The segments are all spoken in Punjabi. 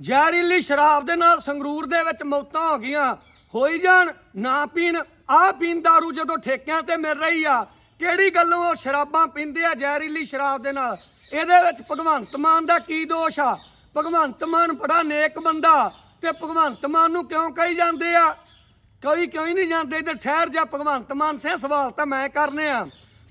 ਜ਼ਹਿਰੀਲੀ ਸ਼ਰਾਬ ਦੇ ਨਾਲ ਸੰਗਰੂਰ ਦੇ ਵਿੱਚ ਮੌਤਾਂ ਹੋ ਗਈਆਂ। ਹੋਈ ਜਾਣ, ਨਾ ਪੀਣ ਆ ਪੀਣ ਦਾਰੂ ਜਦੋਂ ਠੇਕਿਆਂ ਤੇ ਮਿਲ ਰਹੀ ਆ, ਕਿਹੜੀ ਗੱਲੋਂ ਉਹ ਸ਼ਰਾਬਾਂ ਪੀਂਦੇ ਆ ਜ਼ਹਿਰੀਲੀ ਸ਼ਰਾਬ ਦੇ ਨਾਲ? ਇਹਦੇ ਵਿੱਚ ਭਗਵੰਤ ਮਾਨ ਦਾ ਕੀ ਦੋਸ਼ ਆ? ਭਗਵੰਤ ਮਾਨ ਬੜਾ ਨੇਕ ਬੰਦਾ ਤੇ ਭਗਵੰਤ ਮਾਨ ਨੂੰ ਕਿਉਂ ਕਹੀ ਜਾਂਦੇ ਆ? ਕੋਈ ਕਿਉਂ ਨਹੀਂ ਜਾਂਦੇ? ਤੇ ਠਹਿਰ ਜਾ ਭਗਵੰਤ ਮਾਨ ਸੇ, ਸਵਾਲ ਤਾਂ ਮੈਂ ਕਰਨੇ ਆ।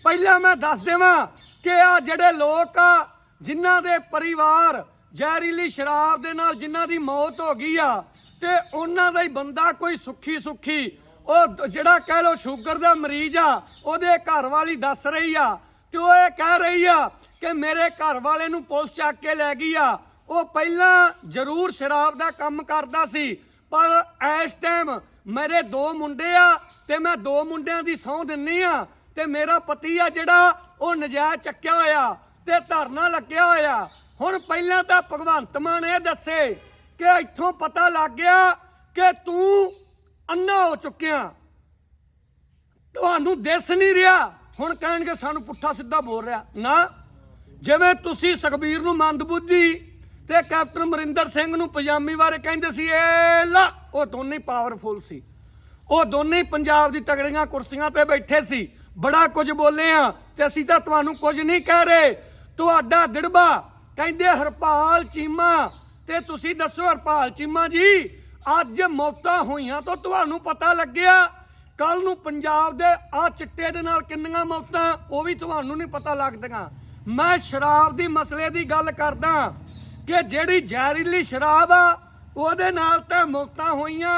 ਪਹਿਲਾਂ ਮੈਂ ਦੱਸ ਦੇਵਾਂ ਕਿ ਆ ਜਿਹੜੇ ਲੋਕ ਆ, ਜਿਨ੍ਹਾਂ ਦੇ ਪਰਿਵਾਰ ਜ਼ਹਿਰੀਲੀ ਸ਼ਰਾਬ ਦੇ ਨਾਲ ਜਿਨ੍ਹਾਂ ਦੀ ਮੌਤ ਹੋ ਗਈ ਆ, ਤੇ ਉਹਨਾਂ ਦਾ ਹੀ ਬੰਦਾ ਕੋਈ ਸੁੱਖੀ ਸੁੱਖੀ, ਉਹ ਜਿਹੜਾ ਕਹਿ ਲੋ ਸ਼ੂਗਰ ਦਾ ਮਰੀਜ਼ ਆ, ਉਹਦੇ ਘਰ ਵਾਲੀ ਦੱਸ ਰਹੀ ਆ, ਤੇ ਉਹ ਇਹ ਕਹਿ ਰਹੀ ਆ ਕਿ ਮੇਰੇ ਘਰ ਵਾਲੇ ਨੂੰ ਪੁਲਿਸ ਚੱਕ ਕੇ ਲੈ ਗਈ ਆ। ਉਹ ਪਹਿਲਾਂ ਜ਼ਰੂਰ ਸ਼ਰਾਬ ਦਾ ਕੰਮ ਕਰਦਾ ਸੀ, ਪਰ ਇਸ ਟਾਈਮ ਮੇਰੇ ਦੋ ਮੁੰਡੇ ਆ, ਤੇ ਮੈਂ ਦੋ ਮੁੰਡਿਆਂ ਦੀ ਸਹੁੰ ਦਿੰਨੀ ਆ, ਤੇ ਮੇਰਾ ਪਤੀ ਆ ਜਿਹੜਾ, ਉਹ ਨਜਾਇਜ਼ ਚੱਕਿਆ ਹੋਇਆ, ਤੇ ਧਰਨਾ ਲੱਗਿਆ ਹੋਇਆ। ਹੁਣ ਪਹਿਲਾਂ ਤਾਂ ਭਗਵੰਤ ਮਾਨ ਇਹ ਦੱਸੇ ਕਿ ਇੱਥੋਂ ਪਤਾ ਲੱਗ ਗਿਆ ਕਿ ਤੂੰ ਅੰਨਾ ਹੋ ਚੁੱਕਿਆ। ਤੁਹਾਨੂੰ ਦਿਸ ਨਹੀਂ ਰਿਹਾ। ਹੁਣ ਕਹਿਣਗੇ ਸਾਨੂੰ ਪੁੱਠਾ ਸਿੱਧਾ ਬੋਲ ਰਿਹਾ। ਨਾ। ਜਿਵੇਂ ਤੁਸੀਂ ਸੁਖਬੀਰ ਨੂੰ ਮੰਦਬੁੱਧੀ ਤੇ ਕੈਪਟਨ ਅਮਰਿੰਦਰ ਸਿੰਘ ਨੂੰ ਪਜਾਮੀ ਬਾਰੇ ਕਹਿੰਦੇ ਸੀ, ਏ ਲਾ, ਉਹ ਦੋਨੇ ਪਾਵਰਫੁਲ ਸੀ। ਉਹ ਦੋਨੇ ਪੰਜਾਬ ਦੀ ਤਗੜੀਆਂ ਕੁਰਸੀਆਂ ਤੇ ਬੈਠੇ ਸੀ। ਬੜਾ ਕੁਝ ਬੋਲੇ ਆ ਤੇ ਅਸੀਂ ਤਾਂ ਤੁਹਾਨੂੰ ਕੁਝ ਨਹੀਂ ਕਹਿ ਰਹੇ। ਤੁਹਾਡਾ ਦਿੜਬਾ ਕਹਿੰਦੇ ਹਰਪਾਲ ਚੀਮਾ। ਤੇ ਤੁਸੀਂ ਦੱਸੋ ਹਰਪਾਲ ਚੀਮਾ ਜੀ, ਅੱਜ ਮੌਤਾਂ ਹੋਈਆਂ ਤਾਂ ਤੁਹਾਨੂੰ ਪਤਾ ਲੱਗਿਆ। ਕੱਲ ਨੂੰ ਪੰਜਾਬ ਦੇ ਆ ਚਿੱਟੇ ਦੇ ਨਾਲ ਕਿੰਨੀਆਂ ਮੌਤਾਂ, ਉਹ ਵੀ ਤੁਹਾਨੂੰ ਨਹੀਂ ਪਤਾ ਲੱਗਦੀਆਂ। ਮੈਂ ਸ਼ਰਾਬ ਦੀ ਮਸਲੇ ਦੀ ਗੱਲ ਕਰਦਾ ਕਿ ਜਿਹੜੀ ਜ਼ਹਿਰੀਲੀ ਸ਼ਰਾਬ ਆ, ਉਹਦੇ ਨਾਲ ਤਾਂ ਮੌਤਾਂ ਹੋਈਆਂ।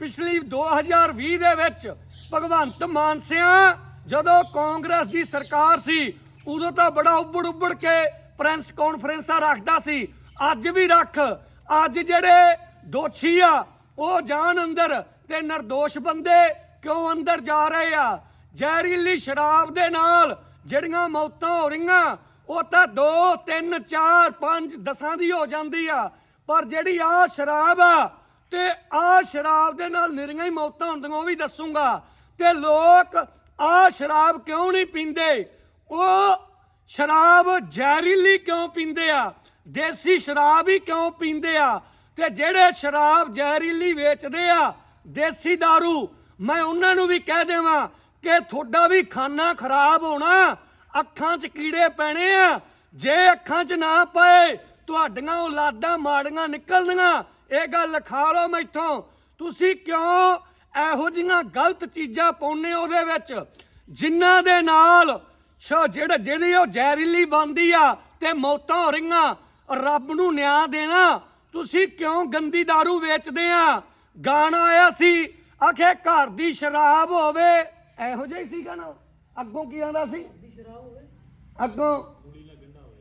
ਪਿਛਲੀ 2020 ਦੇ ਵਿੱਚ ਭਗਵੰਤ ਮਾਨ ਸਿਆ, ਜਦੋਂ ਕਾਂਗਰਸ ਦੀ ਸਰਕਾਰ ਸੀ, ਉਦੋਂ ਤਾਂ ਬੜਾ ਉੱਬੜ ਉੱਬੜ ਕੇ ਪ੍ਰੈਸ ਕਾਨਫਰੰਸਾਂ ਰੱਖਦਾ ਸੀ। ਅੱਜ ਵੀ ਰੱਖ। ਅੱਜ ਜਿਹੜੇ ਦੋਸ਼ੀ ਆ, ਉਹ ਜਾਣ ਅੰਦਰ ਤੇ ਨਿਰਦੋਸ਼ ਬੰਦੇ ਕਿਉਂ ਅੰਦਰ ਜਾ ਰਹੇ ਆ? ਜ਼ਹਿਰੀਲੀ ਸ਼ਰਾਬ ਦੇ ਨਾਲ ਜਿਹੜੀਆਂ ਮੌਤਾਂ ਹੋ ਰਹੀਆਂ, ਉਹ ਤਾਂ 2 3 4 5 ਦਸਾਂ ਦੀ ਹੋ ਜਾਂਦੀ ਆ। ਪਰ ਜਿਹੜੀ ਆ ਸ਼ਰਾਬ ਆ ਤੇ ਆ ਸ਼ਰਾਬ ਦੇ ਨਾਲ ਨਿਰੀਆਂ ਹੀ ਮੌਤਾਂ ਹੁੰਦੀਆਂ, ਉਹ ਵੀ ਦੱਸੂਗਾ। ਤੇ ਲੋਕ ਆ ਸ਼ਰਾਬ ਕਿਉਂ ਨਹੀਂ ਪੀਂਦੇ? ਉਹ ਸ਼ਰਾਬ ਜ਼ਹਿਰੀਲੀ ਕਿਉਂ ਪੀਂਦੇ ਆ? ਦੇਸੀ ਸ਼ਰਾਬ ਹੀ ਕਿਉਂ ਪੀਂਦੇ ਆ? ਤੇ ਜਿਹੜੇ ਸ਼ਰਾਬ ਜ਼ਹਿਰੀਲੀ ਵੇਚਦੇ ਆ, ਦੇਸੀ दारू, ਮੈਂ ਉਹਨਾਂ ਨੂੰ ਵੀ ਕਹਿ ਦੇਵਾਂ ਕਿ ਤੁਹਾਡਾ ਵੀ ਖਾਨਾ ਖਰਾਬ ਹੋਣਾ, ਅੱਖਾਂ 'ਚ ਕੀੜੇ ਪੈਣੇ ਆ, ਜੇ ਅੱਖਾਂ 'ਚ ਨਾ ਪਏ, ਤੁਹਾਡੀਆਂ ਔਲਾਦਾਂ ਮਾੜੀਆਂ ਨਿਕਲਣੀਆਂ। ਇਹ ਗੱਲ ਲਿਖਾ ਲਓ ਮੈਥੋਂ। ਤੁਸੀਂ ਕਿਉਂ ਇਹੋ ਜਿਹੀਆਂ ਗਲਤ ਚੀਜ਼ਾਂ ਪਾਉਨੇ ਉਹਦੇ ਵਿੱਚ? ਜਿਨ੍ਹਾਂ ਦੇ ਨਾਲ ਸ਼ੋ ਜਿਹੜਾ ਜਿਹੜੀ ਉਹ ਜ਼ਹਿਰੀਲੀ ਬੰਦੀ ਆ ਤੇ ਮੌਤਾਂ ਹੋ ਰਹੀਆਂ, ਰੱਬ ਨੂੰ ਨਿਆਂ ਦੇਣਾ। ਤੁਸੀਂ ਕਿਉਂ ਗੰਦੀ दारू ਵੇਚਦੇ ਆ? ਗਾਣਾ ਆਇਆ ਸੀ, ਆਖੇ ਘਰ ਦੀ ਸ਼ਰਾਬ ਹੋਵੇ। ਇਹੋ ਜਿਹਾ ਹੀ ਸੀ ਗਾਣਾ? ਅੱਗੋਂ ਕੀ ਆਂਦਾ ਸੀ? ਅੱਗੋਂ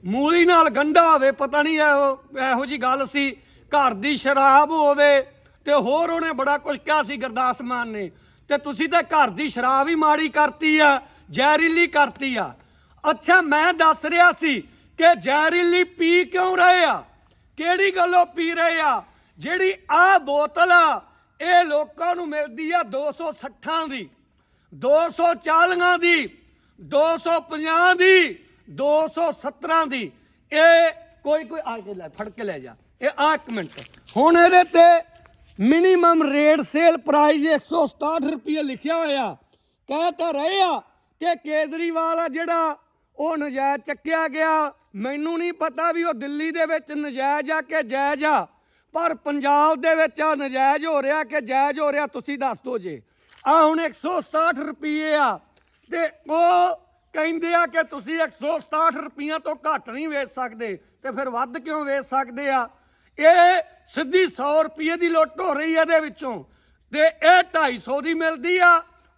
ਮੂਲੀ ਨਾਲ ਗੰਢਾ ਹੋਵੇ, ਪਤਾ ਨਹੀਂ ਇਹੋ ਇਹੋ ਜੀ ਗੱਲ ਸੀ। ਘਰ ਦੀ ਸ਼ਰਾਬ ਹੋਵੇ, ਤੇ ਹੋਰ ਉਹਨੇ ਬੜਾ ਕੁਝ ਕਿਹਾ ਸੀ ਗੁਰਦਾਸ ਮਾਨ ਨੇ। ਤੇ ਤੁਸੀਂ ਤਾਂ ਘਰ ਦੀ ਸ਼ਰਾਬ ਹੀ ਮਾੜੀ ਕਰਤੀ ਆ। ਜ਼ਹਿਰੀਲੀ ਕਰਤੀ ਆ। ਅੱਛਾ, ਮੈਂ ਦੱਸ ਰਿਹਾ ਸੀ ਕਿ ਜ਼ਹਿਰੀਲੀ ਪੀ ਕਿਉਂ ਰਹੇ ਆ? ਕਿਹੜੀ ਗੱਲੋਂ ਪੀ ਰਹੇ ਆ? ਜਿਹੜੀ ਆ ਬੋਤਲ ਆ, ਇਹ ਲੋਕਾਂ ਨੂੰ ਮਿਲਦੀ ਆ 260 ਦੀ 240 ਦੀ 250 ਦੀ 217 ਦੀ। ਇਹ ਕੋਈ ਕੋਈ, ਆ ਕੇ ਲੈ, ਫੜ ਕੇ ਲੈ ਜਾ। ਇਹ ਆ ਇੱਕ ਮਿੰਟ। ਹੁਣ ਇਹਦੇ ਤੇ ਮਿਨੀਮਮ ਰੇਟ ਸੇਲ ਪ੍ਰਾਈਸ 167 ਰੁਪਏ ਲਿਖਿਆ ਹੋਇਆ। ਕਹਿ ਤਾਂ ਰਹੇ ਆ ਕਿ ਕੇਜਰੀਵਾਲ ਆ ਜਿਹੜਾ ਉਹ ਨਜਾਇਜ਼ ਚੱਕਿਆ ਗਿਆ। ਮੈਨੂੰ ਨਹੀਂ ਪਤਾ ਵੀ ਉਹ ਦਿੱਲੀ ਦੇ ਵਿੱਚ ਨਜਾਇਜ਼ ਆ ਕਿ ਜਾਇਜ਼ ਆ, ਪਰ ਪੰਜਾਬ ਦੇ ਵਿੱਚ ਆ ਨਜਾਇਜ਼ ਹੋ ਰਿਹਾ ਕਿ ਜਾਇਜ਼ ਹੋ ਰਿਹਾ, ਤੁਸੀਂ ਦੱਸ ਦਿਓ ਜੇ। ਆ ਹੁਣ 167 ਰੁਪਏ ਆ ਤੇ ਉਹ ਕਹਿੰਦੇ ਆ ਕਿ ਤੁਸੀਂ 167 ਰੁਪਈਆਂ ਤੋਂ ਘੱਟ ਨਹੀਂ ਵੇਚ ਸਕਦੇ ਤੇ ਫਿਰ ਵੱਧ ਕਿਉਂ ਵੇਚ ਸਕਦੇ ਆ? ਇਹ ਸਿੱਧੀ 100 ਰੁਪਏ ਦੀ ਲੁੱਟ ਹੋ ਰਹੀ ਹੈ ਇਹਦੇ ਵਿੱਚੋਂ ਤੇ ਇਹ 250 ਦੀ ਮਿਲਦੀ ਆ।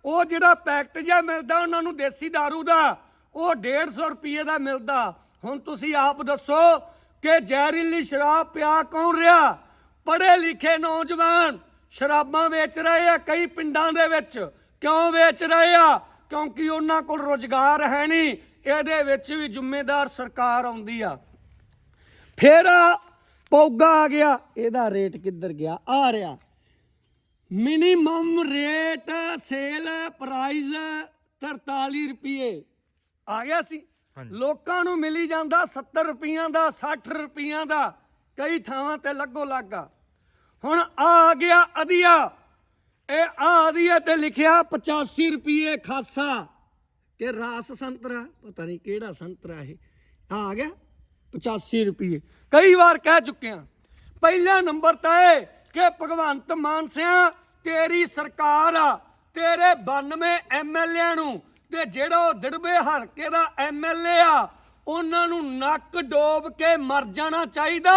ਉਹ ਜਿਹੜਾ ਪੈਕਟ ਜਿਹਾ ਮਿਲਦਾ, ਉਹਨਾਂ ਨੂੰ ਦੇਸੀ दारू ਦਾ, ਉਹ 150 ਰੁਪਏ ਦਾ ਮਿਲਦਾ। ਹੁਣ ਤੁਸੀਂ ਆਪ ਦੱਸੋ ਕਿ ਜ਼ਹਿਰੀਲੀ ਸ਼ਰਾਬ ਪਿਆ ਕੌਣ ਰਿਹਾ? ਪੜ੍ਹੇ ਲਿਖੇ ਨੌਜਵਾਨ ਸ਼ਰਾਬਾਂ ਵੇਚ ਰਹੇ ਆ ਕਈ ਪਿੰਡਾਂ ਦੇ ਵਿੱਚ। ਕਿਉਂ ਵੇਚ ਰਹੇ ਆ? ਕਿਉਂਕਿ ਉਹਨਾਂ ਕੋਲ ਰੋਜ਼ਗਾਰ ਹੈ ਨਹੀਂ। ਇਹਦੇ ਵਿੱਚ ਵੀ ਜ਼ਿੰਮੇਦਾਰ ਸਰਕਾਰ ਆਉਂਦੀ ਆ। ਫਿਰ ਪੌਗਾ ਆ ਗਿਆ। ਇਹਦਾ ਰੇਟ ਕਿੱਧਰ ਗਿਆ? ਆ ਰਿਹਾ। ਮਿਨੀਮਮ ਰੇਟ ਸੇਲ ਪ੍ਰਾਈਸ 43 ਰੁਪਏ। ਆ ਗਿਆ ਸੀ। ਲੋਕਾਂ ਨੂੰ ਮਿਲੀ ਜਾਂਦਾ 70 ਰੁਪਈਆਂ ਦਾ 60 ਰੁਪਈਆਂ ਦਾ ਕਈ ਥਾਵਾਂ ਤੇ ਲੱਗੋ ਲੱਗਾ। ਹੁਣ ਆ ਗਿਆ ਅਧੀਆ। ਇਹ ਆ ਅਧੀਆ ਤੇ ਲਿਖਿਆ 85 ਰੁਪਏ ਖਾਸਾ। ਕਿ ਰਾਸ ਸੰਤਰਾ ਪਤਾ ਨਹੀਂ ਕਿਹੜਾ ਸੰਤਰਾ ਇਹ। ਆ ਗਿਆ 85 ਰੁਪਏ ਕਈ ਵਾਰ ਕਹਿ ਚੁੱਕੇ ਆ ਪਹਿਲਾ ਨੰਬਰ ਤਾਂ ਇਹ ਕਿ ਭਗਵੰਤ ਮਾਨ ਸਿਆ ਤੇਰੀ ਸਰਕਾਰ ਆ, ਤੇਰੇ 92 ਐਮਐਲਏ ਨੂੰ ਤੇ ਜਿਹੜਾ ਉਹ ਦਿੜਬੇ ਹਲਕੇ ਦਾ ਐਮਐਲਏ ਆ, ਉਹਨਾਂ ਨੂੰ ਨੱਕ ਡੋਬ ਕੇ ਮਰ ਜਾਣਾ ਚਾਹੀਦਾ।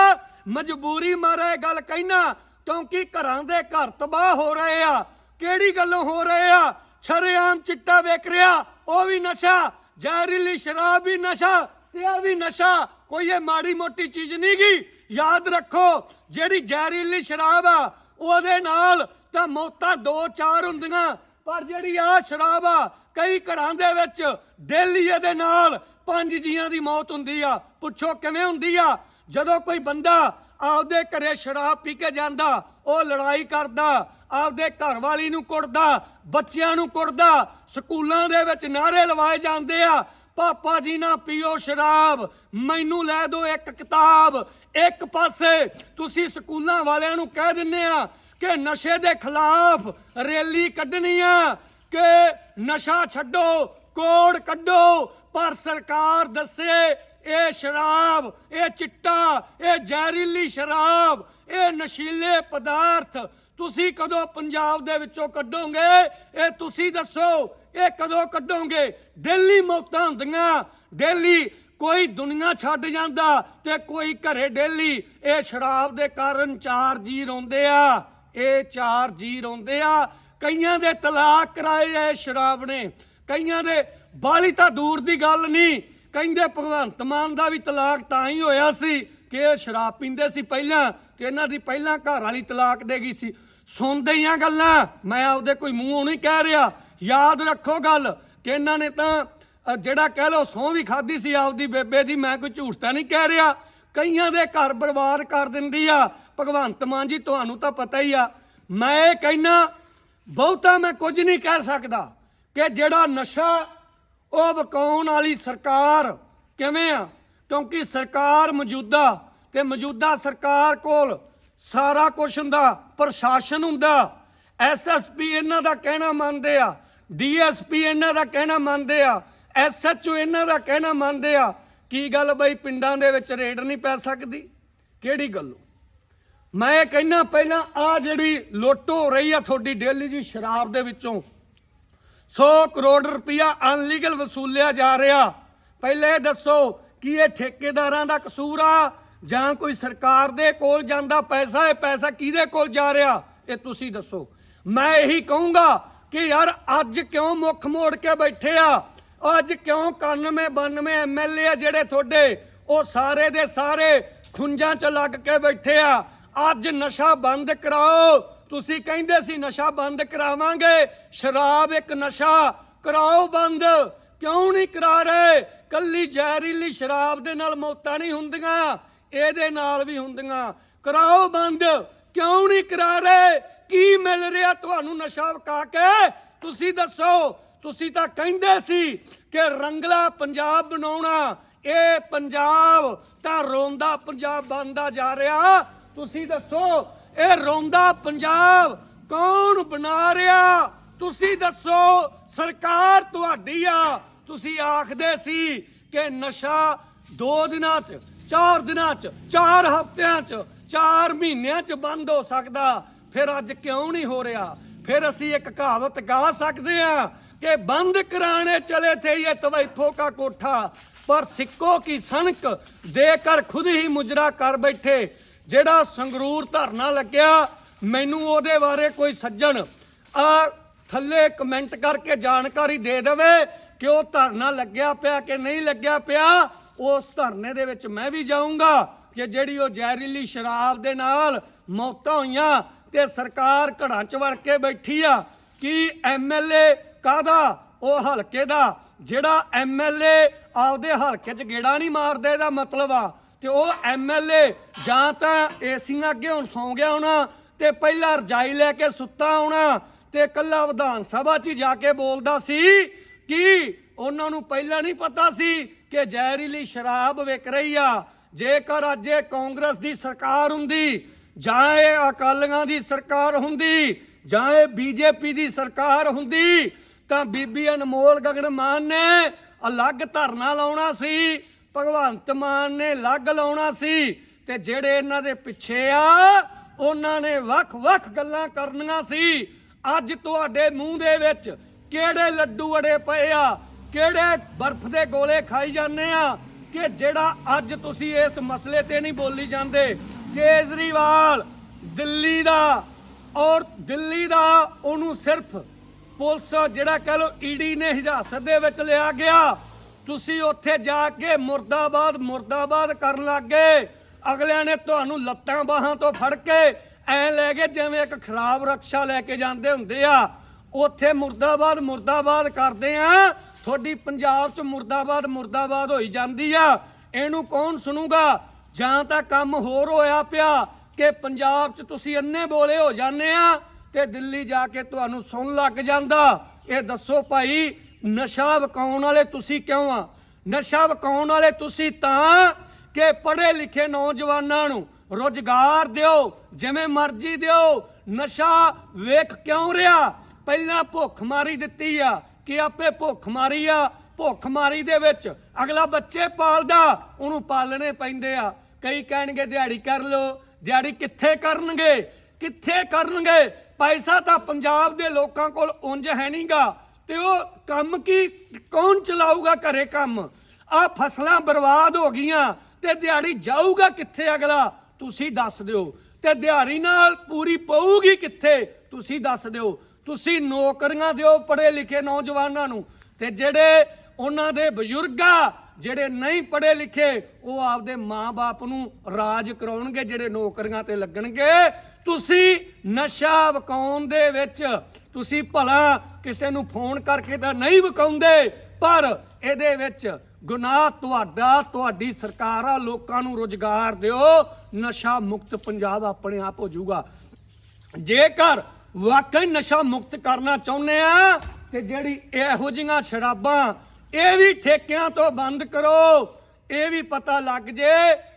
ਮਜਬੂਰੀ ਮਾਰਾ, ਇਹ ਗੱਲ ਕਹਿਣਾ, ਕਿਉਂਕਿ ਘਰਾਂ ਦੇ ਘਰ ਤਬਾਹ ਹੋ ਰਹੇ ਆ। ਕਿਹੜੀ ਗੱਲੋਂ ਹੋ ਰਹੇ ਆ? ਸ਼ਰੇਆਮ ਚਿੱਟਾ ਵੇਖ ਰਿਹਾ, ਉਹ ਵੀ ਨਸ਼ਾ, ਜ਼ਹਿਰੀਲੀ ਸ਼ਰਾਬ ਵੀ ਨਸ਼ਾ, ਤੇ ਇਹ ਵੀ ਨਸ਼ਾ, ਕੋਈ ਇਹ ਮਾੜੀ ਮੋਟੀ ਚੀਜ਼ ਨਹੀਂ ਗੀ ਯਾਦ ਰੱਖੋ, ਜਿਹੜੀ ਜ਼ਹਿਰੀਲੀ ਸ਼ਰਾਬ ਆ, ਉਹਦੇ ਨਾਲ ਤਾਂ ਮੌਤਾਂ ਦੋ ਚਾਰ ਹੁੰਦੀਆਂ, ਪਰ ਜਿਹੜੀ ਆ ਸ਼ਰਾਬ ਆ, ਕਈ ਘਰਾਂ ਦੇ ਵਿੱਚ ਡੇਲੀ ਇਹਦੇ ਨਾਲ ਪੰਜ ਜੀਆਂ ਦੀ ਮੌਤ ਹੁੰਦੀ ਆ। ਪੁੱਛੋ ਕਿਵੇਂ ਹੁੰਦੀ ਆ? ਜਦੋਂ ਕੋਈ ਬੰਦਾ ਆਪਦੇ ਘਰੇ ਸ਼ਰਾਬ ਪੀ ਕੇ ਜਾਂਦਾ, ਉਹ ਲੜਾਈ ਕਰਦਾ, ਆਪਦੇ ਘਰ ਵਾਲੀ ਨੂੰ ਕੁੱਟਦਾ, ਬੱਚਿਆਂ ਨੂੰ ਕੁੱਟਦਾ, ਸਕੂਲਾਂ ਦੇ ਵਿੱਚ ਨਾਰੇ ਲਵਾਏ ਜਾਂਦੇ ਆ, ਪਾਪਾ ਜੀ ਨਾ ਪੀਓ ਸ਼ਰਾਬ, ਮੈਨੂੰ ਲੈ ਦਿਓ ਇੱਕ ਕਿਤਾਬ, ਇੱਕ ਪਾਸੇ, ਤੁਸੀਂ ਸਕੂਲਾਂ ਵਾਲਿਆਂ ਨੂੰ ਕਹਿ ਦਿੰਨੇ ਆ ਕਿ ਨਸ਼ੇ ਦੇ ਖਿਲਾਫ ਰੈਲੀ ਕੱਢਣੀ ਆ ਕਿ ਨਸ਼ਾ ਛੱਡੋ, ਕੋੜ ਕੱਢੋ। ਪਰ ਸਰਕਾਰ ਦੱਸੇ, ਇਹ ਸ਼ਰਾਬ, ਇਹ ਚਿੱਟਾ, ਇਹ ਜ਼ਹਿਰੀਲੀ ਸ਼ਰਾਬ, ਇਹ ਨਸ਼ੀਲੇ ਪਦਾਰਥ ਤੁਸੀਂ ਕਦੋਂ ਪੰਜਾਬ ਦੇ ਵਿੱਚੋਂ ਕੱਢੋਗੇ? ਇਹ ਤੁਸੀਂ ਦੱਸੋ, ਇਹ ਕਦੋਂ ਕੱਢੋਗੇ? ਦਿੱਲੀ ਮੌਤਾਂ ਹੁੰਦੀਆਂ। ਦਿੱਲੀ ਕੋਈ ਦੁਨੀਆ ਛੱਡ ਜਾਂਦਾ ਤੇ ਕੋਈ ਘਰੇ ਡੇਲੀ ਇਹ ਸ਼ਰਾਬ ਦੇ ਕਾਰਨ ਚਾਰ ਜੀ ਰੋਂਦੇ ਆ। ਇਹ ਚਾਰ ਜੀ ਰੋਂਦੇ ਆ। ਕਈਆਂ ਦੇ ਤਲਾਕ ਕਰਾਏ ਐ ਸ਼ਰਾਬ ਨੇ। ਕਈਆਂ ਦੇ ਬਾਲੀ ਤਾਂ ਦੂਰ ਦੀ ਗੱਲ ਨਹੀਂ। ਕਹਿੰਦੇ ਭਗਵੰਤ ਮਾਨ ਦਾ ਵੀ ਤਲਾਕ ਤਾਂ ਹੀ ਹੋਇਆ ਸੀ ਕਿ ਇਹ ਸ਼ਰਾਬ ਪੀਂਦੇ ਸੀ ਪਹਿਲਾਂ ਤੇ ਇਹਨਾਂ ਦੀ ਪਹਿਲਾਂ ਘਰ ਵਾਲੀ ਤਲਾਕ ਦੇ ਗਈ ਸੀ। ਸੁਣਦੇ ਹੀ ਆ ਗੱਲਾਂ। ਮੈਂ ਆਪਦੇ ਕੋਈ ਮੂੰਹੋਂ ਨਹੀਂ ਕਹਿ ਰਿਹਾ। ਯਾਦ ਰੱਖੋ ਗੱਲ ਕਿ ਇਹਨਾਂ ਨੇ ਤਾਂ ਜਿਹੜਾ ਕਹਿ ਲੋ ਸਹੁੰ ਵੀ ਖਾਦੀ ਸੀ ਆਪਦੀ ਬੇਬੇ ਦੀ, ਮੈਂ ਕੋਈ ਝੂਠ ਤਾਂ ਨਹੀਂ ਕਹਿ ਰਿਹਾ। ਕਈਆਂ ਦੇ ਘਰ ਬਰਬਾਦ ਕਰ ਦਿੰਦੀ ਆ। ਭਗਵੰਤ ਮਾਨ ਜੀ, ਤੁਹਾਨੂੰ ਤਾਂ ਪਤਾ ਹੀ ਆ। ਮੈਂ ਇਹ ਕਹਿਣਾ ਬਹੁਤਾ ਮੈਂ ਕੁਝ ਨਹੀਂ ਕਹਿ ਸਕਦਾ ਕਿ ਜਿਹੜਾ ਨਸ਼ਾ ਉਹ ਵਕਾਉਣ ਵਾਲੀ ਸਰਕਾਰ ਕਿਵੇਂ ਆ? ਕਿਉਂਕਿ ਸਰਕਾਰ ਮੌਜੂਦਾ ਤੇ ਮੌਜੂਦਾ ਸਰਕਾਰ ਕੋਲ ਸਾਰਾ ਕੁਝ ਹੁੰਦਾ, ਪ੍ਰਸ਼ਾਸਨ ਹੁੰਦਾ। ਐਸਐਸਪੀ ਇਹਨਾਂ ਦਾ ਕਹਿਣਾ ਮੰਨਦੇ ਆ ਡੀਐਸਪੀ ਇਹਨਾਂ ਦਾ ਕਹਿਣਾ ਮੰਨਦੇ ਆ ਐਸਐਚਓ ਇਹਨਾਂ ਦਾ ਕਹਿਣਾ ਮੰਨਦੇ ਆ। ਕੀ ਗੱਲ ਬਈ ਪਿੰਡਾਂ ਦੇ ਵਿੱਚ ਰੇਡ ਨਹੀਂ ਪੈ ਸਕਦੀ? ਕਿਹੜੀ ਗੱਲੋਂ? ਮੈਂ ਇਹ ਕਹਿਣਾ ਪਹਿਲਾਂ ਆ ਜਿਹੜੀ ਲੁੱਟ ਹੋ ਰਹੀ ਆ ਤੁਹਾਡੀ ਡੇਲੀ ਦੀ ਸ਼ਰਾਬ ਦੇ ਵਿੱਚੋਂ। 100 ਕਰੋੜ ਰੁਪਇਆ ਅਨਲੀਗਲ ਵਸੂਲਿਆ ਜਾ ਰਿਹਾ। ਪਹਿਲੇ ਇਹ ਦੱਸੋ ਕਿ ਇਹ ਠੇਕੇਦਾਰਾਂ ਦਾ ਕਸੂਰ ਆ ਜਾਂ ਕੋਈ ਸਰਕਾਰ ਦੇ ਕੋਲ ਜਾਂਦਾ ਪੈਸਾ, ਇਹ ਪੈਸਾ ਕਿਹਦੇ ਕੋਲ ਜਾ ਰਿਹਾ? ਇਹ ਤੁਸੀਂ ਦੱਸੋ। ਮੈਂ ਇਹੀ ਕਹੂੰਗਾ ਕਿ ਯਾਰ ਅੱਜ ਕਿਉਂ ਮੁੱਖ ਮੋੜ ਕੇ ਬੈਠੇ ਆ? ਅੱਜ ਕਿਉਂ 91 92 ਐਮਐਲਏ ਆ ਜਿਹੜੇ ਤੁਹਾਡੇ? ਉਹ ਸਾਰੇ ਦੇ ਸਾਰੇ ਖੁੰਝਾਂ 'ਚ ਲੱਗ ਕੇ ਬੈਠੇ ਆ। ਅੱਜ ਨਸ਼ਾ ਬੰਦ ਕਰਾਓ। ਤੁਸੀਂ ਕਹਿੰਦੇ ਸੀ ਨਸ਼ਾ ਬੰਦ ਕਰਾਵਾਂਗੇ। ਸ਼ਰਾਬ ਇੱਕ ਨਸ਼ਾ। ਕਰਾਓ ਬੰਦ। ਕਿਉਂ ਨਹੀਂ ਕਰਾ ਰਹੇ? ਕੱਲੀ ਜ਼ਹਿਰੀਲੀ ਸ਼ਰਾਬ ਦੇ ਨਾਲ ਮੌਤਾਂ ਨਹੀਂ ਹੁੰਦੀਆਂ। ਇਹਦੇ ਨਾਲ ਵੀ ਹੁੰਦੀਆਂ। ਕਰਾਓ ਬੰਦ। ਕਿਉਂ ਨਹੀਂ ਕਰਾ ਰਹੇ? ਕੀ ਮਿਲ ਰਿਹਾ ਤੁਹਾਨੂੰ ਨਸ਼ਾ ਵਕਾ ਕੇ? ਤੁਸੀਂ ਦੱਸੋ। ਤੁਸੀਂ ਤਾਂ ਕਹਿੰਦੇ ਸੀ ਕਿ ਰੰਗਲਾ ਪੰਜਾਬ ਬਣਾਉਣਾ। ਇਹ ਪੰਜਾਬ ਤਾਂ ਰੋਂਦਾ ਪੰਜਾਬ ਬਣਦਾ ਜਾ ਰਿਹਾ। ਤੁਸੀਂ ਦੱਸੋ, ਇਹ ਰੋਂਦਾ ਪੰਜਾਬ ਕੌਣ ਬਣਾ ਰਿਹਾ? ਤੁਸੀਂ ਦੱਸੋ, ਸਰਕਾਰ ਤੁਹਾਡੀ ਆ। ਤੁਸੀਂ ਆਖਦੇ ਸੀ ਕਿ ਨਸ਼ਾ 2 ਦਿਨਾਂ 'ਚ 4 ਦਿਨਾਂ 'ਚ 4 ਹਫ਼ਤਿਆਂ 'ਚ 4 ਮਹੀਨਿਆਂ 'ਚ ਬੰਦ ਹੋ ਸਕਦਾ। ਫਿਰ ਅੱਜ ਕਿਉਂ ਨਹੀਂ ਹੋ ਰਿਹਾ? ਫਿਰ ਅਸੀਂ ਇੱਕ ਕਹਾਵਤ ਗਾ ਸਕਦੇ ਆ ਕਿ ਬੰਦ ਕਰਾਣੇ ਚਲੇ ਥੇ ਇਹ ਤਵੈਫੋ ਕਾ ਕੋਠਾ। ਪਰ ਸਿੱਕੋ ਕੀ ਸਣਕ, ਦੇ ਕਰ ਖੁਦ ਹੀ ਮੁਜਰਾ ਕਰ ਬੈਠੇ। ਜਿਹੜਾ ਸੰਗਰੂਰ ਧਰਨਾ ਲੱਗਿਆ, ਮੈਨੂੰ ਉਹਦੇ ਬਾਰੇ ਕੋਈ ਸੱਜਣ ਆ ਥੱਲੇ ਕਮੈਂਟ ਕਰਕੇ ਜਾਣਕਾਰੀ ਦੇ ਦੇਵੇ ਕਿ ਉਹ ਧਰਨਾ ਲੱਗਿਆ ਪਿਆ ਕਿ ਨਹੀਂ ਲੱਗਿਆ ਪਿਆ। ਉਸ ਧਰਨੇ ਦੇ ਵਿੱਚ ਮੈਂ ਵੀ ਜਾਊਂਗਾ ਕਿ ਜਿਹੜੀ ਉਹ ਜ਼ਹਿਰੀਲੀ ਸ਼ਰਾਬ ਦੇ ਨਾਲ ਮੌਤਾਂ ਹੋਈਆਂ ਤੇ ਸਰਕਾਰ ਘੜਾਂ 'ਚ ਵੜ ਕੇ ਬੈਠੀ ਆ। ਕੀ ਐਮਐਲਏ ਕਾਦਾ ਉਹ ਹਲਕੇ ਦਾ। ਜਿਹੜਾ ਐਮਐਲਏ ਆਪਦੇ ਹਲਕੇ 'ਚ ਗੇੜਾ ਨਹੀਂ ਮਾਰਦੇ ਦਾ ਮਤਲਬ ਆ ਤੇ ਉਹ ਐਮਐਲਏ ਜਾਂ ਤਾਂ ਏਸੀਆਂ ਅੱਗੇ ਹੁਣ ਸੌਂ ਗਿਆ ਹੋਣਾ ਤੇ ਪਹਿਲਾਂ ਰਜਾਈ ਲੈ ਕੇ ਸੁੱਤਾ ਹੋਣਾ ਤੇ ਕੱਲਾ ਵਿਧਾਨ ਸਭਾ 'ਚ ਜਾ ਕੇ ਬੋਲਦਾ ਸੀ ਕਿ ਉਹਨਾਂ ਨੂੰ ਪਹਿਲਾਂ ਨਹੀਂ ਪਤਾ ਸੀ ਕਿ ਜ਼ਹਿਰੀਲੀ ਸ਼ਰਾਬ ਵਿਕ ਰਹੀ ਆ। ਜੇਕਰ ਅੱਜ ਇਹ ਕਾਂਗਰਸ ਦੀ ਸਰਕਾਰ ਹੁੰਦੀ, ਜਾਂ ਇਹ ਅਕਾਲੀਆਂ ਦੀ ਸਰਕਾਰ ਹੁੰਦੀ, ਜਾਂ ਇਹ ਬੀਜੇਪੀ ਦੀ ਸਰਕਾਰ ਹੁੰਦੀ, ਤਾਂ ਬੀਬੀ ਅਨਮੋਲ ਗਗਨ ਮਾਨ ਨੇ ਅਲੱਗ ਧਰਨਾ ਲਾਉਣਾ ਸੀ। ਭਗਵੰਤ ਮਾਨ ਨੇ ਲੱਗ ਲਾਉਣਾ ਸੀ ਤੇ ਜਿਹੜੇ ਇਹਨਾਂ ਦੇ ਪਿੱਛੇ ਆ, ਉਹਨਾਂ ਨੇ ਵੱਖ-ਵੱਖ ਗੱਲਾਂ ਕਰਨੀਆਂ ਸੀ। ਅੱਜ ਤੁਹਾਡੇ ਮੂੰਹ ਦੇ ਵਿੱਚ ਕਿਹੜੇ ਲੱਡੂ ਅੜੇ ਪਏ ਆ? ਕਿਹੜੇ ਬਰਫ਼ ਦੇ ਗੋਲੇ ਖਾਈ ਜਾਂਦੇ ਆ? ਕਿ ਜਿਹੜਾ ਅੱਜ ਤੁਸੀਂ ਇਸ ਮਸਲੇ ਤੇ ਨਹੀਂ ਬੋਲੀ ਜਾਂਦੇ? ਕੇਜਰੀਵਾਲ, ਦਿੱਲੀ ਦਾ ਔਰ ਦਿੱਲੀ ਦਾ ਉਹਨੂੰ ਸਿਰਫ ਪੁਲਿਸ ਜਿਹੜਾ ਕਹ ਲੋ ਈਡੀ ਨੇ ਹਿਰਾਸਤ ਦੇ ਵਿੱਚ ਲਿਆ ਗਿਆ। ਤੁਸੀਂ ਉੱਥੇ ਜਾ ਕੇ ਮੁਰਦਾਬਾਦ ਮੁਰਦਾਬਾਦ ਕਰਨ ਲੱਗੇ ਅਗਲਿਆਂ ਨੇ ਤੁਹਾਨੂੰ ਲੱਤਾਂ ਬਾਹਾਂ ਤੋਂ ਫੜ ਕੇ ਐ ਲੈ ਗਏ, ਜਿਵੇਂ ਇੱਕ ਖਰਾਬ ਰਕਸ਼ਾ ਲੈ ਕੇ ਜਾਂਦੇ ਹੁੰਦੇ ਆ। ਉੱਥੇ ਮੁਰਦਾਬਾਦ ਮੁਰਦਾਬਾਦ ਕਰਦੇ ਆ। ਤੁਹਾਡੀ ਪੰਜਾਬ 'ਚ ਮੁਰਦਾਬਾਦ ਮੁਰਦਾਬਾਦ ਹੋਈ ਜਾਂਦੀ ਆ। ਇਹਨੂੰ ਕੌਣ ਸੁਣੂਗਾ? ਜਾਂ ਤਾਂ ਕੰਮ ਹੋਰ ਹੋਇਆ ਪਿਆ ਕਿ ਪੰਜਾਬ 'ਚ ਤੁਸੀਂ ਅੰਨੇ ਬੋਲੇ ਹੋ ਜਾਂਦੇ ਆ ਤੇ ਦਿੱਲੀ ਜਾ ਕੇ ਤੁਹਾਨੂੰ ਸੁਣ ਲੱਗ ਜਾਂਦਾ। ਇਹ ਦੱਸੋ ਭਾਈ ਨਸ਼ਾ ਵਕਾਉਣ ਵਾਲੇ ਤੁਸੀਂ ਕਿਉਂ ਆ? ਨਸ਼ਾ ਵਕਾਉਣ ਵਾਲੇ ਤੁਸੀਂ ਤਾਂ ਕਿ ਪੜ੍ਹੇ ਲਿਖੇ ਨੌਜਵਾਨਾਂ ਨੂੰ ਰੋਜ਼ਗਾਰ ਦਿਓ, ਜਿਵੇਂ ਮਰਜ਼ੀ ਦਿਓ। ਨਸ਼ਾ ਵੇਖ ਕਿਉਂ ਰਿਹਾ? ਪਹਿਲਾਂ ਭੁੱਖ ਮਾਰੀ ਦਿੱਤੀ ਆ, ਕਿ ਆਪੇ ਭੁੱਖ ਮਾਰੀ ਆ। ਭੁੱਖ ਮਾਰੀ ਦੇ ਵਿੱਚ ਅਗਲਾ ਬੱਚੇ ਪਾਲਦਾ, ਉਹਨੂੰ ਪਾਲਣੇ ਪੈਂਦੇ ਆ। ਕਈ ਕਹਿਣਗੇ, ਦਿਹਾੜੀ ਕਰ ਲੋ ਦਿਹਾੜੀ ਕਿੱਥੇ ਕਰਨਗੇ? ਕਿੱਥੇ ਕਰਨਗੇ? ਪੈਸਾ ਤਾਂ ਪੰਜਾਬ ਦੇ ਲੋਕਾਂ ਕੋਲ ਉਂਝ ਹੈ ਨਹੀਂਗਾ ਤੇ ਉਹ ਕੰਮ ਕੀ, ਕੌਣ ਚਲਾਊਗਾ ਘਰੇ ਕੰਮ? ਆ ਫਸਲਾਂ ਬਰਬਾਦ ਹੋ ਗਈਆਂ, ਤੇ ਦਿਹਾੜੀ ਜਾਊਗਾ ਕਿੱਥੇ ਅਗਲਾ? ਤੁਸੀਂ ਦੱਸ ਦਿਓ। ਤੇ ਦਿਹਾੜੀ ਨਾਲ ਪੂਰੀ ਪਊਗੀ ਕਿੱਥੇ? ਤੁਸੀਂ ਦੱਸ ਦਿਓ। ਤੁਸੀਂ ਨੌਕਰੀਆਂ ਦਿਓ ਪੜ੍ਹੇ ਲਿਖੇ ਨੌਜਵਾਨਾਂ ਨੂੰ। ਤੇ ਜਿਹੜੇ ਉਹਨਾਂ ਦੇ ਬਜ਼ੁਰਗਾ ਜਿਹੜੇ ਨਹੀਂ ਪੜ੍ਹੇ ਲਿਖੇ, ਉਹ ਆਪਦੇ ਮਾਂ-ਬਾਪ ਨੂੰ ਰਾਜ ਕਰਾਉਣਗੇ, ਜਿਹੜੇ ਨੌਕਰੀਆਂ ਤੇ ਲੱਗਣਗੇ। ਤੁਸੀਂ ਨਸ਼ਾ ਵਕਾਉਣ ਦੇ ਵਿੱਚ ਤੁਸੀਂ ਭਲਾ ਕਿਸੇ ਨੂੰ ਫੋਨ ਕਰਕੇ ਤਾਂ ਨਹੀਂ ਵਿਕਾਉਂਦੇ, ਪਰ ਇਹਦੇ ਵਿੱਚ ਗੁਨਾਹ ਤੁਹਾਡਾ, ਤੁਹਾਡੀ ਸਰਕਾਰਾਂ ਲੋਕਾਂ ਨੂੰ ਰੋਜ਼ਗਾਰ ਦਿਓ, ਨਸ਼ਾ ਮੁਕਤ ਪੰਜਾਬ ਆਪਣੇ ਆਪ ਹੋ ਜਾਊਗਾ। ਜੇਕਰ ਵਾਕਈ ਨਸ਼ਾ ਮੁਕਤ ਕਰਨਾ ਚਾਹੁੰਦੇ ਆ, ਤੇ ਜਿਹੜੀ ਇਹੋ ਜਿਹੀਆਂ ਸ਼ਰਾਬਾਂ, ਇਹ ਵੀ ਠੇਕਿਆਂ ਤੋਂ ਬੰਦ ਕਰੋ। ਇਹ ਵੀ ਪਤਾ ਲੱਗ ਜੇ,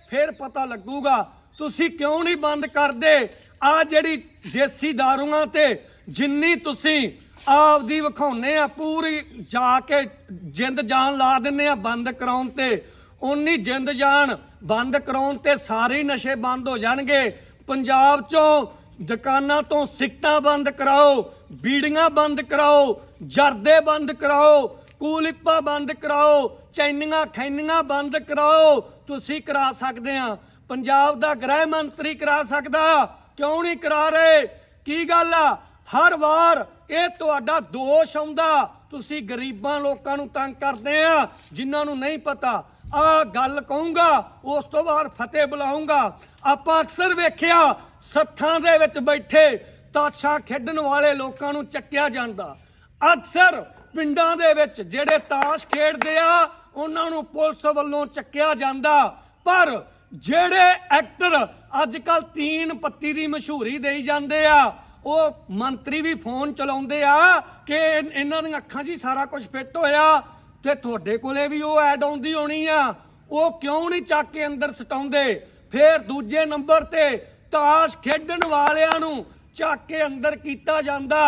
ਫਿਰ ਪਤਾ ਲੱਗੂਗਾ। ਤੁਸੀਂ ਕਿਉਂ ਨਹੀਂ ਬੰਦ ਕਰਦੇ? ਆ ਜਿਹੜੀ ਦੇਸੀ ਦਾਰੂਆਂ ਤੇ ਜਿੰਨੀ ਤੁਸੀਂ ਆਪਦੀ ਵਿਖਾਉਨੇ ਆ, ਪੂਰੀ ਜਾ ਕੇ ਜਿੰਦ ਜਾਨ ਲਾ ਦਿੰਨੇ ਆ ਬੰਦ ਕਰਾਉਣ ਤੇ। ਉਨੀ ਜਿੰਦ ਜਾਨ ਬੰਦ ਕਰਾਉਣ ਤੇ ਸਾਰੇ ਨਸ਼ੇ ਬੰਦ ਹੋ ਜਾਣਗੇ। ਪੰਜਾਬ ਚੋਂ ਦੁਕਾਨਾਂ ਤੋਂ ਸਿੱਟਾਂ ਬੰਦ ਕਰਾਓ, ਬੀੜੀਆਂ ਬੰਦ ਕਰਾਓ, ਜਰਦੇ ਬੰਦ ਕਰਾਓ, ਕੂਲਿਪਾ ਬੰਦ ਕਰਾਓ, ਚੈਨੀਆਂ ਖੈਨੀਆਂ ਬੰਦ ਕਰਾਓ। ਤੁਸੀਂ ਕਰਾ ਸਕਦੇ ਆ। ਪੰਜਾਬ ਦਾ ਗ੍ਰਹਿ ਮੰਤਰੀ ਕਰਾ ਸਕਦਾ। ਕਿਉਂ ਨਹੀਂ ਕਰਾ ਰਹੇ? ਕੀ ਗੱਲ ਆ? ਹਰ ਵਾਰ ਇਹ ਤੁਹਾਡਾ ਦੋਸ਼ ਆਉਂਦਾ। ਤੁਸੀਂ ਗਰੀਬਾਂ ਲੋਕਾਂ ਨੂੰ ਤੰਗ ਕਰਦੇ ਆ, ਜਿਨ੍ਹਾਂ ਨੂੰ ਨਹੀਂ ਪਤਾ। ਆ ਗੱਲ ਕਹੂੰਗਾ, ਉਸ ਤੋਂ ਬਾਅਦ ਫਤਿਹ ਬੁਲਾਉਂਗਾ ਆਪਾਂ ਅਕਸਰ ਵੇਖਿਆ, ਸੱਥਾਂ ਦੇ ਵਿੱਚ ਬੈਠੇ ਤਾਸ਼ਾਂ ਖੇਡਣ ਵਾਲੇ ਲੋਕਾਂ ਨੂੰ ਚੱਕਿਆ ਜਾਂਦਾ। ਅਕਸਰ ਪਿੰਡਾਂ ਦੇ ਵਿੱਚ ਜਿਹੜੇ ਤਾਸ਼ ਖੇਡਦੇ ਆ, ਉਹਨਾਂ ਨੂੰ ਪੁਲਿਸ ਵੱਲੋਂ ਚੱਕਿਆ ਜਾਂਦਾ। ਪਰ ਜਿਹੜੇ ਐਕਟਰ ਅੱਜ ਕੱਲ ਤੀਨ ਪੱਤੀ ਦੀ ਮਸ਼ਹੂਰੀ ਦੇਈ ਜਾਂਦੇ ਆ ਉਹ ਮੰਤਰੀ ਵੀ ਫੋਨ ਚਲਾਉਂਦੇ ਆ ਕਿ ਇਹਨਾਂ ਦੀਆਂ ਅੱਖਾਂ 'ਚ ਹੀ ਸਾਰਾ ਕੁਝ ਫਿੱਟ ਹੋਇਆ ਤੇ ਤੁਹਾਡੇ ਕੋਲੇ ਵੀ ਉਹ ਐਡ ਆਉਂਦੀ ਹੋਣੀ ਆ। ਉਹ ਕਿਉਂ ਨਹੀਂ ਚੱਕ ਕੇ ਅੰਦਰ ਸਟਾਉਂਦੇ? ਫਿਰ ਦੂਜੇ ਨੰਬਰ ਤੇ ਤਾਸ਼ ਖੇਡਣ ਵਾਲਿਆਂ ਨੂੰ ਚੱਕ ਕੇ ਅੰਦਰ ਕੀਤਾ ਜਾਂਦਾ।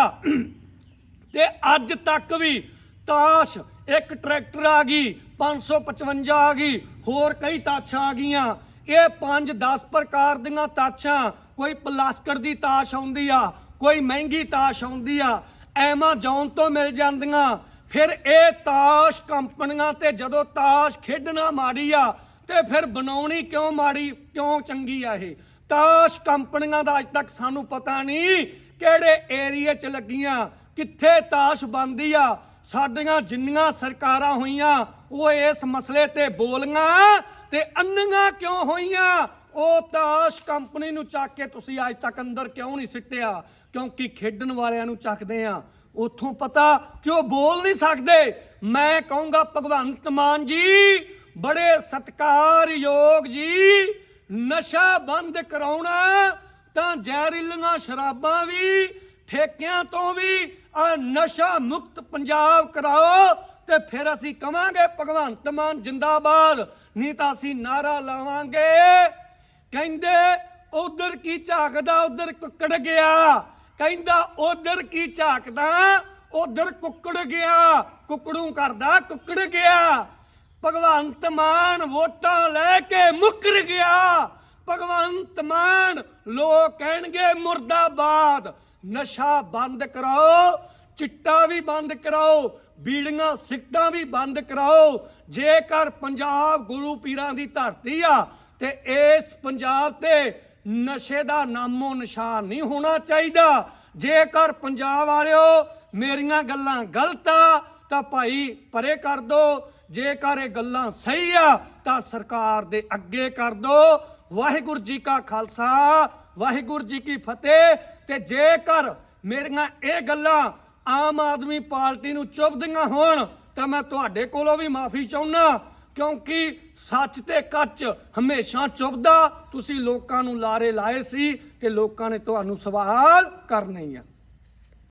ਤੇ ਅੱਜ ਤੱਕ ਵੀ ਤਾਸ਼ ਇੱਕ ਟਰੈਕਟਰ ਆ ਗਈ 555 ਆ ਗਈ, ਹੋਰ ਕਈ ਤਾਸ਼ਾਂ ਆ ਗਈਆਂ। ਇਹ 5-10 ਪ੍ਰਕਾਰ ਦੀਆਂ ਤਾਸ਼ਾਂ, ਕੋਈ ਪਲਾਸਕਰ ਦੀ ਤਾਸ਼ ਆਉਂਦੀ ਆ ਕੋਈ ਮਹਿੰਗੀ ਤਾਸ਼ ਆਉਂਦੀ ਆ ਐਮਾਜ਼ੋਨ ਤੋਂ ਮਿਲ ਜਾਂਦੀਆਂ। ਫਿਰ ਇਹ ਤਾਸ਼ ਕੰਪਨੀਆਂ ਤੇ ਜਦੋਂ ਤਾਸ਼ ਖੇਡਣਾ ਮਾੜੀ ਆ, ਤੇ ਫਿਰ ਬਣਾਉਣੀ ਕਿਉਂ ਮਾੜੀ, ਕਿਉਂ ਚੰਗੀ ਆ ਇਹ? ਤਾਸ਼ ਕੰਪਨੀਆਂ ਦਾ ਅੱਜ ਤੱਕ ਸਾਨੂੰ ਪਤਾ ਨਹੀਂ ਕਿਹੜੇ ਏਰੀਆ 'ਚ ਲੱਗੀਆਂ, ਕਿੱਥੇ ਤਾਸ਼ ਬੰਦੀ ਆ। ਸਾਡੀਆਂ ਜਿੰਨੀਆਂ ਸਰਕਾਰਾਂ ਹੋਈਆਂ, ਉਹ ਇਸ ਮਸਲੇ ਤੇ ਬੋਲੀਆਂ ਤੇ ਅੰਨੀਆਂ ਕਿਉਂ ਹੋਈਆਂ? ਉਹ ਤਾਸ਼ ਕੰਪਨੀ ਨੂੰ ਚੱਕ ਕੇ ਤੁਸੀਂ ਅੱਜ ਤੱਕ ਅੰਦਰ ਕਿਉਂ ਨਹੀਂ ਸਿੱਟਿਆ? ਕਿਉਂਕਿ ਖੇਡਣ ਵਾਲਿਆਂ ਨੂੰ ਚੱਕਦੇ ਆ। ਉਥੋਂ ਪਤਾ ਕਿ ਉਹ ਬੋਲ ਨਹੀਂ ਸਕਦੇ। ਮੈਂ ਕਹੂੰਗਾ, ਭਗਵੰਤ ਮਾਨ ਜੀ, ਬੜੇ ਸਤਿਕਾਰਯੋਗ ਜੀ, ਨਸ਼ਾ ਬੰਦ ਕਰਾਉਣਾ, ਤਾਂ ਜ਼ਹਿਰੀਲੀਆਂ ਸ਼ਰਾਬਾਂ ਵੀ, ਠੇਕਿਆਂ ਤੋਂ ਵੀ, ਆ ਨਸ਼ਾ ਮੁਕਤ ਪੰਜਾਬ ਕਰਾਓ, ਤੇ ਫਿਰ ਅਸੀਂ ਕਵਾਂਗੇ, ਭਗਵੰਤ ਮਾਨ ਜਿੰਦਾਬਾਦ, ਨਹੀਂ ਤਾਂ ਅਸੀਂ ਨਾਰਾ ਲਾਵਾਂਗੇ। ਕਹਿੰਦੇ, ਉਧਰ ਕੀ ਝਾਕਦਾ, ਉਧਰ ਕੁੱਕੜ ਗਿਆ। ਕਹਿੰਦਾ, ਉਧਰ ਕੀ ਝਾਕਦਾ? ਉਧਰ ਕੁੱਕੜ ਗਿਆ। ਕੁੱਕੜੂ ਕਰਦਾ, ਕੁੱਕੜ ਗਿਆ। ਭਗਵੰਤ ਮਾਨ ਵੋਟਾਂ ਲੈ ਕੇ ਮੁੱਕਰ ਗਿਆ। ਭਗਵੰਤ ਮਾਨ, ਲੋਕ ਕਹਿਣਗੇ, ਮੁਰਦਾਬਾਦ। ਨਸ਼ਾ ਬੰਦ ਕਰਾਓ, ਚਿੱਟਾ ਵੀ ਬੰਦ ਕਰਾਓ, ਬੀੜੀਆਂ ਸਿੱਟਾਂ ਵੀ ਬੰਦ ਕਰਾਓ। ਜੇਕਰ ਪੰਜਾਬ ਗੁਰੂ ਪੀਰਾਂ ਦੀ ਧਰਤੀ ਆ, ਤੇ ਇਸ ਪੰਜਾਬ ਤੇ ਨਸ਼ੇ ਦਾ ਨਾਮੋ ਨਿਸ਼ਾਨ ਨਹੀਂ ਹੋਣਾ ਚਾਹੀਦਾ। ਜੇਕਰ ਪੰਜਾਬ ਵਾਲਿਓ ਮੇਰੀਆਂ ਗੱਲਾਂ ਗਲਤ ਆ, ਤਾਂ ਭਾਈ ਪਰੇ ਕਰ ਦੋ। ਜੇਕਰ ਇਹ ਗੱਲਾਂ ਸਹੀ ਆ, ਤਾਂ ਸਰਕਾਰ ਦੇ ਅੱਗੇ ਕਰ ਦੋ। ਵਾਹਿਗੁਰੂ ਜੀ ਕਾ ਖਾਲਸਾ, ਵਾਹਿਗੁਰੂ ਜੀ ਕੀ ਫਤਿਹ। ਤੇ ਜੇਕਰ ਮੇਰੀਆਂ ਇਹ ਗੱਲਾਂ ਆਮ ਆਦਮੀ ਪਾਰਟੀ ਨੂੰ ਚੁੱਭਦੀਆਂ ਹੋਣ, ਤਾਂ ਮੈਂ ਤੁਹਾਡੇ ਕੋਲੋਂ ਵੀ ਮਾਫੀ ਚਾਹੁੰਦਾ। ਕਿਉਂਕਿ ਸੱਚ ਤੇ ਕੱਚ ਹਮੇਸ਼ਾ ਚੁੱਭਦਾ। ਤੁਸੀਂ ਲੋਕਾਂ ਨੂੰ ਲਾਰੇ ਲਾਏ ਸੀ ਤੇ ਲੋਕਾਂ ਨੇ ਤੁਹਾਨੂੰ ਸਵਾਲ ਕਰਨੇ ਆ।